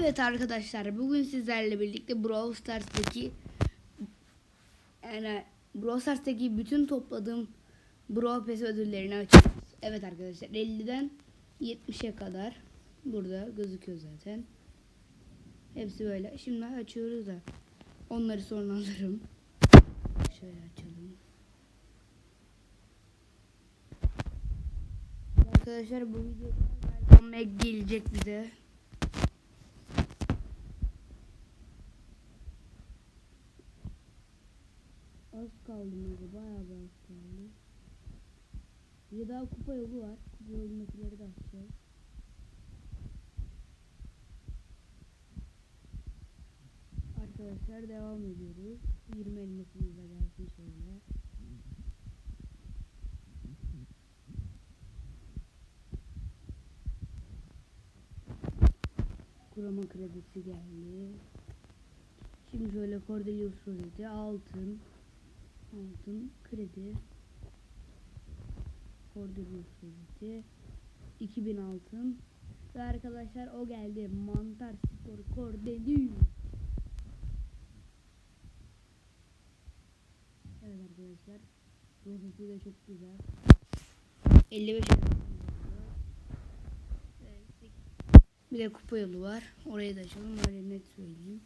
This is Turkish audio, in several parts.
Evet arkadaşlar bugün sizlerle birlikte Brawl Stars'taki yani Brawl Stars'taki bütün topladığım Brawl Pass ödüllerini açacağız. Evet arkadaşlar 50'den 70'e kadar burada gözüküyor zaten. Hepsi böyle. Şimdi açıyoruz da onları sonra alırım. Şöyle açalım. Arkadaşlar bu videoda Meg gelecek bize. Az kaldı mı? Bayağı bir az kaldı. Bir daha kupa yolu var. Kupa yolundakileri de açacağız. Arkadaşlar devam ediyoruz. 20 elmasımız da gelsin şöyle. Kurama kredisi geldi. Şimdi şöyle Cordelius rozeti altın altın kredi Cordelius rozeti 2000 altın ve arkadaşlar o geldi mantar spor Cordelius Evet arkadaşlar rozeti de çok güzel 55 elmasımız oldu. Evet, bir de kupa yolu var. Orayı da açalım. Öyle net söyleyeyim.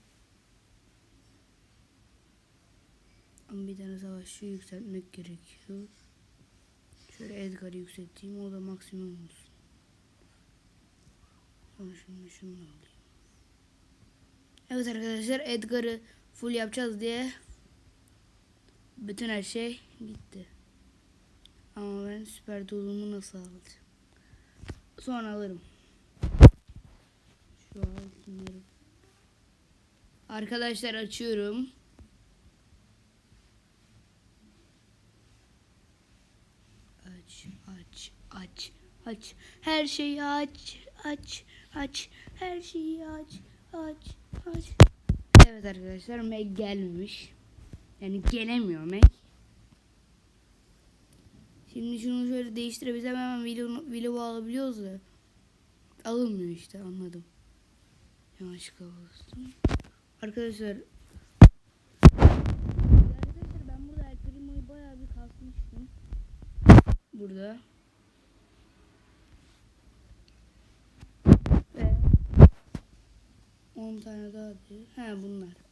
Ama bir tane savaşçı yükseltmek gerekiyor. Şöyle Edgar'ı yükselteyim. O da maksimum olsun. Sonra şimdi şunu alayım. Evet arkadaşlar Edgar'ı full yapacağız diye bütün her şey gitti. Ama ben süper dolumu nasıl alacağım? Sonra alırım. Şu altınları. Arkadaşlar açıyorum. Aç, aç, aç, aç. Her şeyi aç, aç, aç. Her şeyi aç, aç, aç. Evet arkadaşlar Meg gelmemiş. Yani gelemiyor Meg. Şimdi şunu şöyle değiştirebilsem hemen video, video alabiliyoruz da. Alınmıyor işte anladım. Bastım. Arkadaşlar Arkadaşlar ben burada El Primo'yu bayağı bir kasmıştım. Burada. Ve 10 tane daha diyor. He bunlar.